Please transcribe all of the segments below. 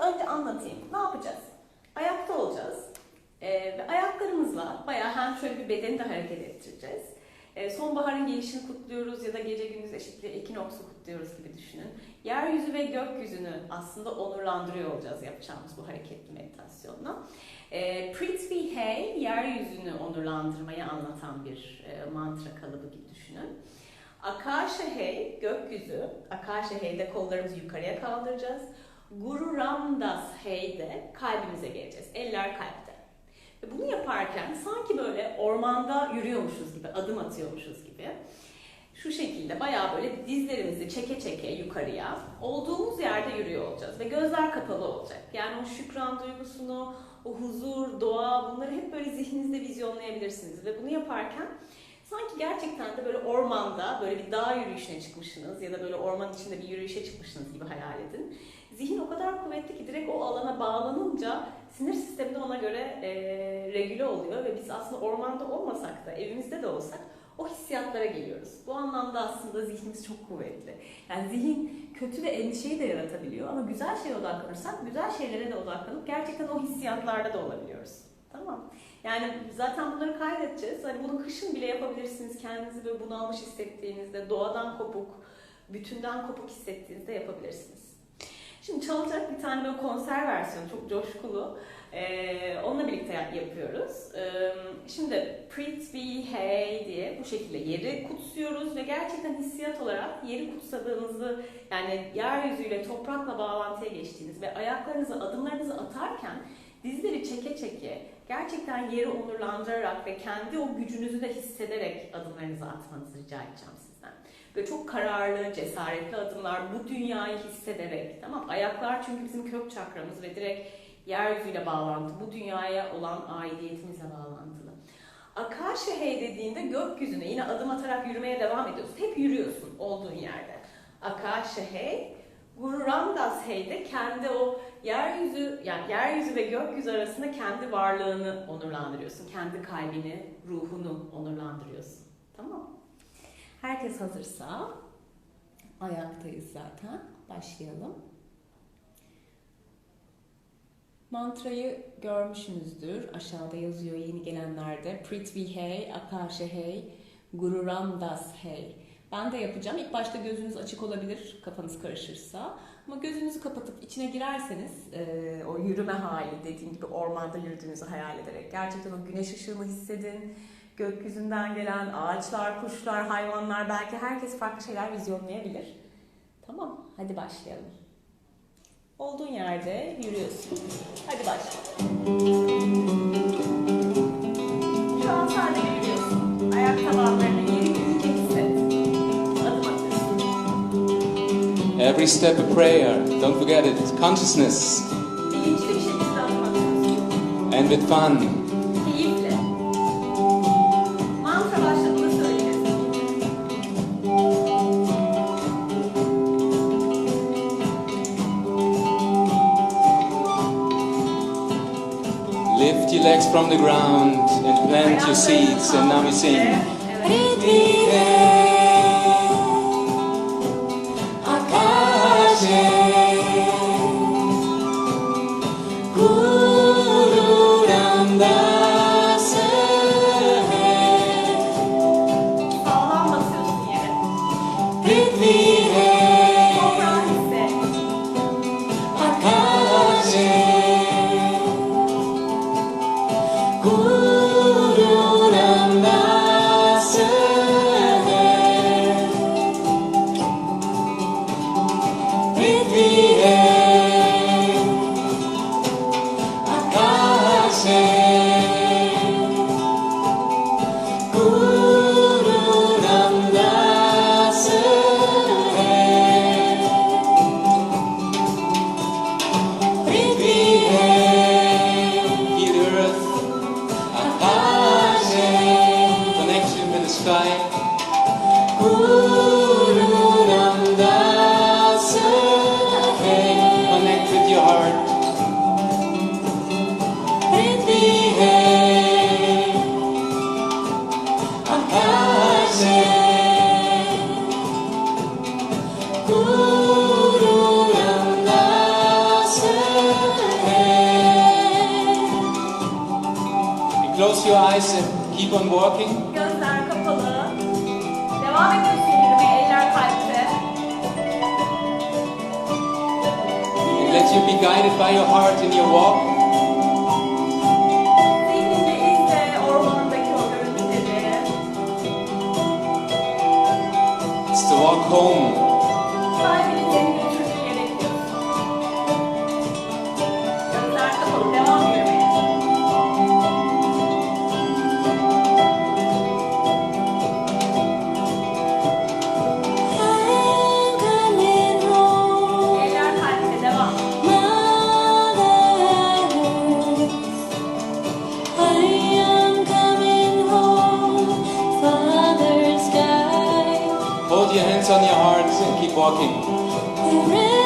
önce anlatayım. Ne yapacağız? Ayakta olacağız. Ee, ve ayaklarımızla bayağı hem şöyle bir bedeni de hareket ettireceğiz. Ee, sonbaharın gelişini kutluyoruz ya da gece gündüz eşitliği ekinoksu kutluyoruz gibi düşünün. Yeryüzü ve gökyüzünü aslında onurlandırıyor olacağız yapacağımız bu hareketli meditasyonla. Ee, Prithvi Hey, yeryüzünü onurlandırmayı anlatan bir e, mantra kalıbı gibi düşünün. Akasha Hey, gökyüzü. Akasha Hey'de kollarımızı yukarıya kaldıracağız. Guru Ramdas Hey'de kalbimize geleceğiz. Eller kalpte. Ve bunu yaparken sanki böyle ormanda yürüyormuşuz gibi, adım atıyormuşuz gibi. Şu şekilde bayağı böyle dizlerimizi çeke çeke yukarıya olduğumuz yerde yürüyor olacağız. Ve gözler kapalı olacak. Yani o şükran duygusunu, o huzur, doğa bunları hep böyle zihninizde vizyonlayabilirsiniz. Ve bunu yaparken sanki gerçekten de böyle ormanda böyle bir dağ yürüyüşüne çıkmışsınız ya da böyle orman içinde bir yürüyüşe çıkmışsınız gibi hayal edin. Zihin o kadar kuvvetli ki direkt o alana bağlanınca sinir sistemi de ona göre e, regüle oluyor ve biz aslında ormanda olmasak da evimizde de olsak o hissiyatlara geliyoruz. Bu anlamda aslında zihnimiz çok kuvvetli. Yani zihin kötü ve endişeyi de yaratabiliyor ama güzel şeye odaklanırsak güzel şeylere de odaklanıp gerçekten o hissiyatlarda da olabiliyoruz. Tamam. Yani zaten bunları kaydedeceğiz. Hani bunu kışın bile yapabilirsiniz. Kendinizi böyle bunalmış hissettiğinizde, doğadan kopuk, bütünden kopuk hissettiğinizde yapabilirsiniz. Şimdi çalacak bir tane böyle konser versiyonu, çok coşkulu. Ee, onunla birlikte yap- yapıyoruz. Ee, şimdi Prithvi Hey diye bu şekilde yeri kutsuyoruz ve gerçekten hissiyat olarak yeri kutsadığınızı yani yeryüzüyle, toprakla bağlantıya geçtiğiniz ve ayaklarınızı, adımlarınızı atarken dizleri çeke çeke gerçekten yeri onurlandırarak ve kendi o gücünüzü de hissederek adımlarınızı atmanızı rica edeceğim sizden. Böyle çok kararlı, cesaretli adımlar, bu dünyayı hissederek, tamam Ayaklar çünkü bizim kök çakramız ve direkt yeryüzüyle bağlantı, bu dünyaya olan aidiyetimizle bağlantılı. Akasha Hey dediğinde gökyüzüne yine adım atarak yürümeye devam ediyorsun. Hep yürüyorsun olduğun yerde. Akasha Hey, Hey'de kendi o yeryüzü, yani yeryüzü ve gökyüzü arasında kendi varlığını onurlandırıyorsun. Kendi kalbini, ruhunu onurlandırıyorsun. Tamam? Herkes hazırsa ayaktayız zaten. Başlayalım. Mantrayı görmüşsünüzdür. Aşağıda yazıyor yeni gelenlerde. Prithvi Hey, Akasha Hey, Guru Ramdas Hey. Ben de yapacağım. İlk başta gözünüz açık olabilir kafanız karışırsa. Ama gözünüzü kapatıp içine girerseniz e, o yürüme hali dediğim gibi ormanda yürüdüğünüzü hayal ederek gerçekten o güneş ışığını hissedin. Gökyüzünden gelen ağaçlar, kuşlar, hayvanlar belki herkes farklı şeyler vizyonlayabilir. Tamam, hadi başlayalım. Olduğun yerde yürüyorsun. Hadi başla. Every step a prayer, don't forget it. Consciousness and with fun. Lift your legs from the ground and plant your seeds. And now we sing. Keep on walking. Gözler kapalı. Devam ediyorsun yürümeye, eller kalpte. Let you be guided by your heart in your walk. Zihninde izle ormandaki o görüntüleri. It's the walk home. On your hearts and keep walking.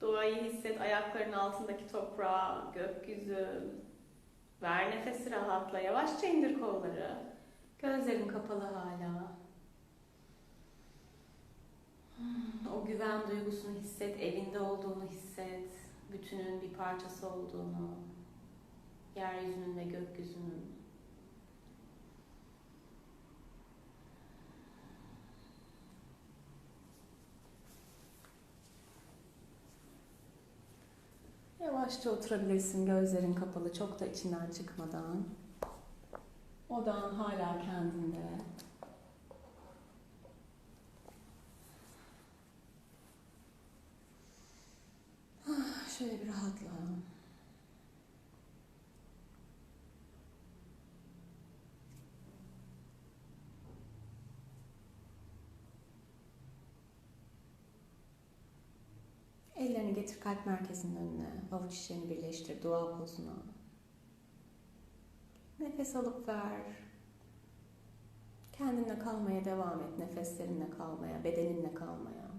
Doğayı hisset, ayakların altındaki toprağı, gökyüzü. Ver nefesi rahatla. Yavaşça indir kolları. Gözlerin kapalı hala. Hmm, O güven duygusunu hisset, evinde olduğunu hisset. Bütünün bir parçası olduğunu. Yeryüzünün ve gökyüzünün. Yavaşça oturabilirsin gözlerin kapalı çok da içinden çıkmadan. Odan hala kendinde. Ah, Şöyle bir rahatla. Getir kalp merkezinin önüne. Avuç içlerini birleştir dua pozuna. Nefes alıp ver. Kendinle kalmaya devam et. Nefeslerinle kalmaya, bedeninle kalmaya.